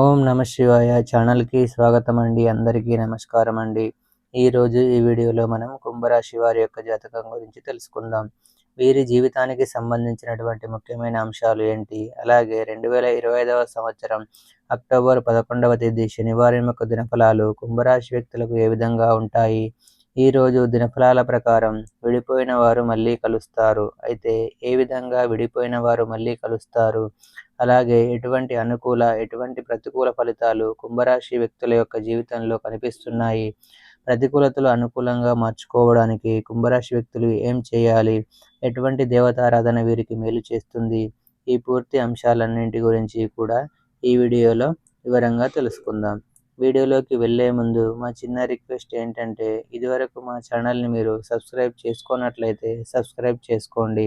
ఓం నమ శివాయ ఛానల్కి స్వాగతం అండి అందరికీ నమస్కారం అండి ఈరోజు ఈ వీడియోలో మనం కుంభరాశి వారి యొక్క జాతకం గురించి తెలుసుకుందాం. వీరి జీవితానికి సంబంధించినటువంటి ముఖ్యమైన అంశాలు ఏంటి? అలాగే రెండు వేల ఇరవై ఐదవ సంవత్సరం అక్టోబర్ పదకొండవ తేదీ శనివారం యొక్క దినఫలాలు కుంభరాశి వ్యక్తులకు ఏ విధంగా ఉంటాయి? ఈ రోజు దినఫలాల ప్రకారం విడిపోయిన వారు మళ్ళీ కలుస్తారు. అయితే ఏ విధంగా విడిపోయిన వారు మళ్ళీ కలుస్తారు? అలాగే ఎటువంటి అనుకూల ఎటువంటి ప్రతికూల ఫలితాలు కుంభరాశి వ్యక్తుల యొక్క జీవితంలో కనిపిస్తున్నాయి? ప్రతికూలతలు అనుకూలంగా మార్చుకోవడానికి కుంభరాశి వ్యక్తులు ఏం చేయాలి? ఎటువంటి దేవతారాధన వీరికి మేలు చేస్తుంది? ఈ పూర్తి అంశాలన్నింటి గురించి కూడా ఈ వీడియోలో వివరంగా తెలుసుకుందాం. వీడియోలోకి వెళ్ళే ముందు మా చిన్న రిక్వెస్ట్ ఏంటంటే ఇదివరకు మా ఛానల్ని మీరు సబ్స్క్రైబ్ చేసుకున్నట్లయితే సబ్స్క్రైబ్ చేసుకోండి.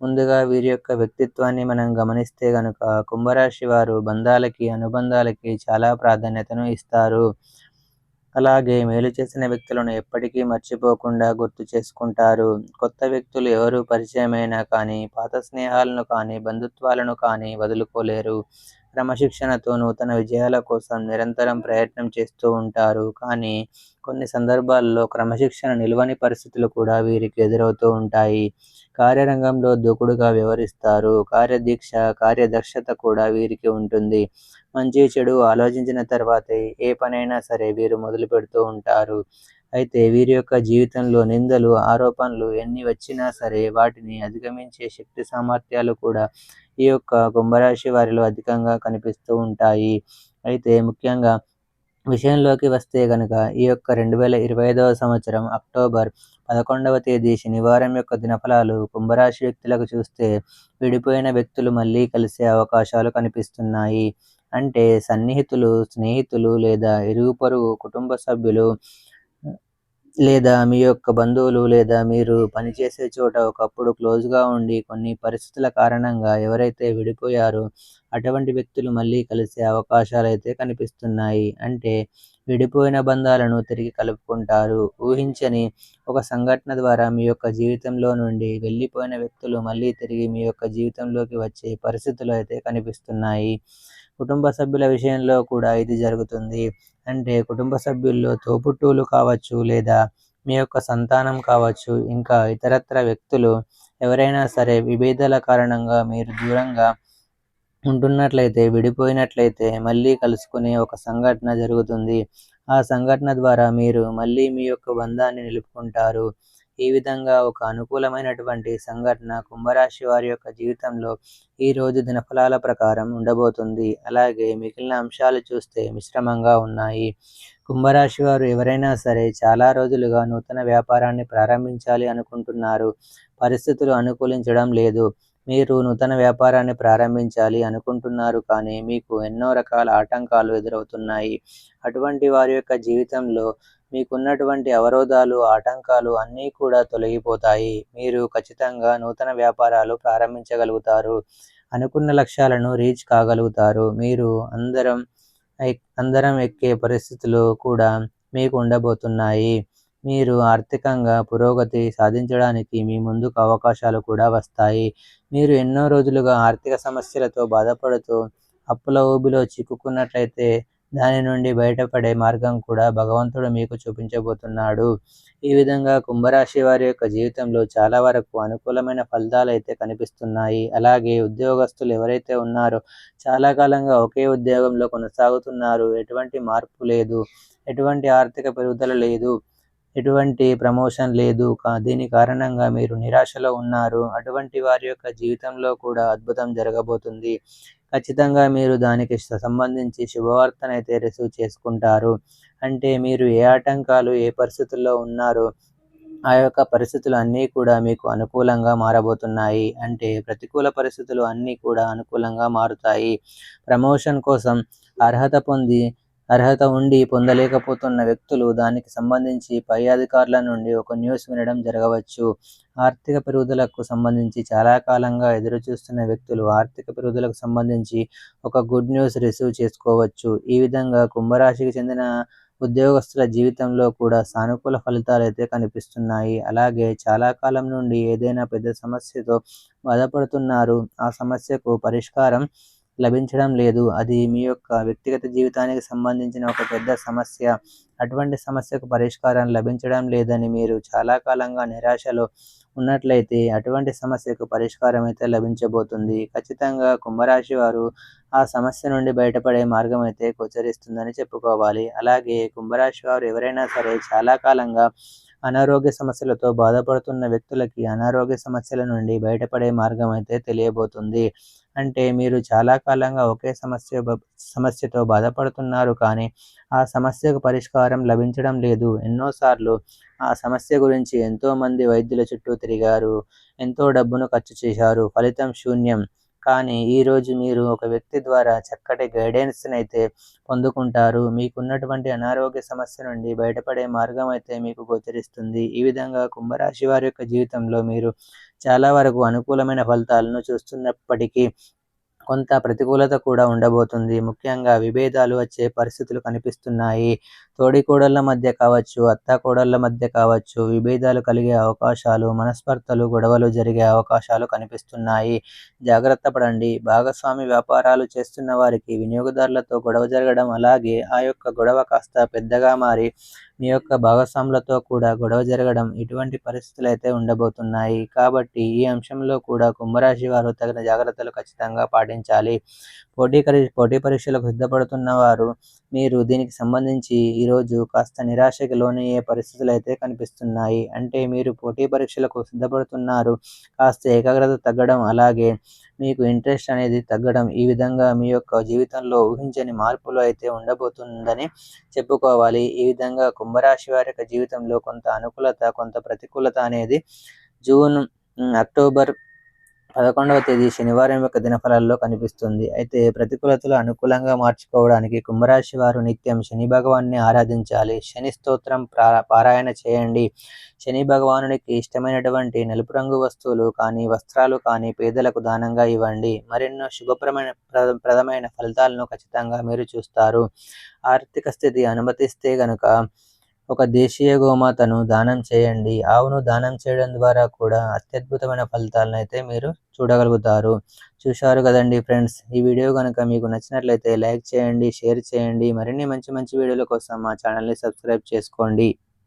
ముందుగా వీరి యొక్క వ్యక్తిత్వాన్ని మనం గమనిస్తే గనుక కుంభరాశి వారు బంధాలకి అనుబంధాలకి చాలా ప్రాధాన్యతను ఇస్తారు. అలాగే మేలు చేసిన వ్యక్తులను ఎప్పటికీ మర్చిపోకుండా గుర్తు చేసుకుంటారు. కొత్త వ్యక్తులు ఎవరు పరిచయమైనా కానీ పాత స్నేహాలను కానీ బంధుత్వాలను కానీ వదులుకోలేరు. క్రమశిక్షణతో నూతన విజయాల కోసం నిరంతరం ప్రయత్నం చేస్తూ ఉంటారు. కానీ కొన్ని సందర్భాల్లో క్రమశిక్షణ నిల్వని పరిస్థితులు కూడా వీరికి ఎదురవుతూ ఉంటాయి. కార్యరంగంలో దూకుడుగా వ్యవహరిస్తారు. కార్యదీక్ష కార్యదక్షత కూడా వీరికి ఉంటుంది. మంచి చెడు ఆలోచించిన తర్వాతే ఏ పనైనా సరే వీరు మొదలు పెడుతూ ఉంటారు. అయితే వీరి యొక్క జీవితంలో నిందలు ఆరోపణలు ఎన్ని వచ్చినా సరే వాటిని అధిగమించే శక్తి సామర్థ్యాలు కూడా ఈ యొక్క కుంభరాశి వారిలో అధికంగా కనిపిస్తూ ఉంటాయి. అయితే ముఖ్యంగా విషయంలోకి వస్తే కనుక ఈ యొక్క రెండు వేల ఇరవై ఐదవ సంవత్సరం అక్టోబర్ పదకొండవ తేదీ శనివారం యొక్క దినఫలాలు కుంభరాశి వ్యక్తులకు చూస్తే విడిపోయిన వ్యక్తులు మళ్ళీ కలిసే అవకాశాలు కనిపిస్తున్నాయి. అంటే సన్నిహితులు స్నేహితులు లేదా ఇరుగు పొరుగు కుటుంబ సభ్యులు లేదా మీ యొక్క బంధువులు లేదా మీరు పనిచేసే చోట ఒకప్పుడు క్లోజ్గా ఉండి కొన్ని పరిస్థితుల కారణంగా ఎవరైతే విడిపోయారో అటువంటి వ్యక్తులు మళ్ళీ కలిసే అవకాశాలు అయితే కనిపిస్తున్నాయి. అంటే విడిపోయిన బంధాలను తిరిగి కలుపుకుంటారు. ఊహించని ఒక సంఘటన ద్వారా మీ యొక్క జీవితంలో నుండి వెళ్ళిపోయిన వ్యక్తులు మళ్ళీ తిరిగి మీ యొక్క జీవితంలోకి వచ్చే పరిస్థితులు అయితే కనిపిస్తున్నాయి. కుటుంబ సభ్యుల విషయంలో కూడా ఇది జరుగుతుంది. అంటే కుటుంబ సభ్యుల్లో తోబుట్టువులు కావచ్చు లేదా మీ యొక్క సంతానం కావచ్చు ఇంకా ఇతరత్ర వ్యక్తులు ఎవరైనా సరే విభేదాల కారణంగా మీరు దూరంగా ఉంటున్నట్లయితే విడిపోయినట్లయితే మళ్ళీ కలుసుకునే ఒక సంఘటన జరుగుతుంది. ఆ సంఘటన ద్వారా మీరు మళ్ళీ మీ యొక్క బంధాన్ని నిలుపుకుంటారు. ఈ విధంగా ఒక అనుకూలమైనటువంటి సంఘటన కుంభరాశి వారి యొక్క జీవితంలో ఈ రోజు దినఫలాల ప్రకారం ఉండబోతుంది. అలాగే మిగిలిన అంశాలు చూస్తే మిశ్రమంగా ఉన్నాయి. కుంభరాశి వారు ఎవరైనా సరే చాలా రోజులుగా నూతన వ్యాపారాన్ని ప్రారంభించాలి అనుకుంటున్నారు. పరిస్థితులు అనుకూలించడం లేదు. మీరు నూతన వ్యాపారాన్ని ప్రారంభించాలి అనుకుంటున్నారు కానీ మీకు ఎన్నో రకాల ఆటంకాలు ఎదురవుతున్నాయి. అటువంటి వారి యొక్క జీవితంలో మీకున్నటువంటి అవరోధాలు ఆటంకాలు అన్నీ కూడా తొలగిపోతాయి. మీరు ఖచ్చితంగా నూతన వ్యాపారాలు ప్రారంభించగలుగుతారు. అనుకున్న లక్ష్యాలను రీచ్ కాగలుగుతారు. మీరు అందరం అందరం ఎక్కే పరిస్థితులు కూడా మీకు ఉండబోతున్నాయి. మీరు ఆర్థికంగా పురోగతి సాధించడానికి మీ ముందుకు అవకాశాలు కూడా వస్తాయి. మీరు ఎన్నో రోజులుగా ఆర్థిక సమస్యలతో బాధపడుతూ అప్పుల ఊబిలో చిక్కుకున్నట్లయితే దాని నుండి బయటపడే మార్గం కూడా భగవంతుడు మీకు చూపించబోతున్నాడు. ఈ విధంగా కుంభరాశి వారి యొక్క జీవితంలో చాలా వరకు అనుకూలమైన ఫలితాలు అయితే కనిపిస్తున్నాయి. అలాగే ఉద్యోగస్తులు ఎవరైతే ఉన్నారో చాలా కాలంగా ఒకే ఉద్యోగంలో కొనసాగుతున్నారు. ఎటువంటి మార్పు లేదు. ఎటువంటి ఆర్థిక పెరుగుదల లేదు. ఎటువంటి ప్రమోషన్ లేదు. దీని కారణంగా మీరు నిరాశలో ఉన్నారు. అటువంటి వారి యొక్క జీవితంలో కూడా అద్భుతం జరగబోతుంది. ఖచ్చితంగా మీరు దానికి సంబంధించి శుభవార్తనైతే రిసీవ్ చేసుకుంటారు. అంటే మీరు ఏ ఆటంకాలు ఏ పరిస్థితుల్లో ఉన్నారో ఆ యొక్క పరిస్థితులు అన్నీ కూడా మీకు అనుకూలంగా మారబోతున్నాయి. అంటే ప్రతికూల పరిస్థితులు అన్నీ కూడా అనుకూలంగా మారుతాయి. ప్రమోషన్ కోసం అర్హత పొంది అర్హత ఉండి పొందలేకపోతున్న వ్యక్తులు దానికి సంబంధించి పై అధికారుల నుండి ఒక న్యూస్ వినడం జరగవచ్చు. ఆర్థిక పెరుగుదలకు సంబంధించి చాలా కాలంగా ఎదురుచూస్తున్న వ్యక్తులు ఆర్థిక పెరుగుదలకు సంబంధించి ఒక గుడ్ న్యూస్ రిసీవ్ చేసుకోవచ్చు. ఈ విధంగా కుంభరాశికి చెందిన ఉద్యోగస్తుల జీవితంలో కూడా సానుకూల ఫలితాలు అయితే కనిపిస్తున్నాయి. అలాగే చాలా కాలం నుండి ఏదైనా పెద్ద సమస్యతో బాధపడుతున్నారు. ఆ సమస్యకు పరిష్కారం లభించడం లేదు. అది మీ యొక్క వ్యక్తిగత జీవితానికి సంబంధించిన ఒక పెద్ద సమస్య. అటువంటి సమస్యకు పరిష్కారం లభించడం లేదని మీరు చాలా కాలంగా నిరాశలో ఉన్నట్లయితే అటువంటి సమస్యకు పరిష్కారం అయితే లభించబోతుంది. ఖచ్చితంగా కుంభరాశి వారు ఆ సమస్య నుండి బయటపడే మార్గం అయితే గోచరిస్తుందని చెప్పుకోవాలి. అలాగే కుంభరాశి వారు ఎవరైనా సరే చాలా కాలంగా అనారోగ్య సమస్యలతో బాధపడుతున్న వ్యక్తులకి అనారోగ్య సమస్యల నుండి బయటపడే మార్గం అయితే తెలియబోతుంది. అంటే మీరు చాలా కాలంగా ఒకే సమస్య సమస్యతో బాధపడుతున్నారు కానీ ఆ సమస్యకు పరిష్కారం లభించడం లేదు. ఎన్నోసార్లు ఆ సమస్య గురించి ఎంతోమంది వైద్యుల చుట్టూ తిరిగారు ఎంతో డబ్బును ఖర్చు చేశారు ఫలితం శూన్యం. కానీ ఈరోజు మీరు ఒక వ్యక్తి ద్వారా చక్కటి గైడెన్స్ని అయితే పొందుకుంటారు. మీకున్నటువంటి అనారోగ్య సమస్య నుండి బయటపడే మార్గం అయితే మీకు గోచరిస్తుంది. ఈ విధంగా కుంభరాశి వారి యొక్క జీవితంలో మీరు చాలా వరకు అనుకూలమైన ఫలితాలను చూస్తున్నప్పటికీ కొంత ప్రతికూలత కూడా ఉండబోతుంది. ముఖ్యంగా విభేదాలు వచ్చే పరిస్థితులు కనిపిస్తున్నాయి. తోడికోడళ్ళ మధ్య కావచ్చు అత్తాకోడళ్ళ మధ్య కావచ్చు విభేదాలు కలిగే అవకాశాలు మనస్పర్ధలు గొడవలు జరిగే అవకాశాలు కనిపిస్తున్నాయి. జాగ్రత్త పడండి. భాగస్వామి వ్యాపారాలు చేస్తున్న వారికి వినియోగదారులతో గొడవ జరగడం అలాగే ఆ యొక్క గొడవ కాస్త పెద్దగా మారి మీ యొక్క భాగస్వాములతో కూడా గొడవ జరగడం ఇటువంటి పరిస్థితులు అయితే ఉండబోతున్నాయి. కాబట్టి ఈ అంశంలో కూడా కుంభరాశి వారు తగిన జాగ్రత్తలు ఖచ్చితంగా పాటించాలి. పోటీ పోటీ పరీక్షలకు సిద్ధపడుతున్న వారు మీరు దీనికి సంబంధించి ఈరోజు కాస్త నిరాశకి లోనయ్యే పరిస్థితులు అయితే కనిపిస్తున్నాయి. అంటే మీరు పోటీ పరీక్షలకు సిద్ధపడుతున్నారు కాస్త ఏకాగ్రత తగ్గడం అలాగే మీకు ఇంట్రెస్ట్ అనేది తగ్గడం ఈ విధంగా మీ యొక్క జీవితంలో ఊహించని మార్పులు అయితే ఉండబోతుందని చెప్పుకోవాలి. ఈ విధంగా కుంభరాశి వారి యొక్క జీవితంలో కొంత అనుకూలత కొంత ప్రతికూలత అనేది జూన్ అక్టోబర్ పదకొండవ తేదీ శనివారం యొక్క దినఫలాల్లో కనిపిస్తుంది. అయితే ప్రతికూలతలు అనుకూలంగా మార్చుకోవడానికి కుంభరాశి వారు నిత్యం శని భగవాన్ని ఆరాధించాలి. శని స్తోత్రం పారాయణ చేయండి. శని భగవానునికి ఇష్టమైనటువంటి నలుపు రంగు వస్తువులు కానీ వస్త్రాలు కానీ పేదలకు దానంగా ఇవ్వండి. మరెన్నో శుభప్రమైన ప్రదమైన ఫలితాలను ఖచ్చితంగా మీరు చూస్తారు. ఆర్థిక స్థితి అనుమతిస్తే గనుక ఒక దేశీయ గోమాతను దానం చేయండి. ఆవును దానం చేయడం ద్వారా కూడా అత్యద్భుతమైన ఫలితాలను అయితే మీరు చూడగలుగుతారు. చూశారు కదండి ఫ్రెండ్స్? ఈ వీడియో కనుక మీకు నచ్చినట్లయితే లైక్ చేయండి షేర్ చేయండి. మరిన్ని మంచి మంచి వీడియోల కోసం మా ఛానల్ని సబ్స్క్రైబ్ చేసుకోండి.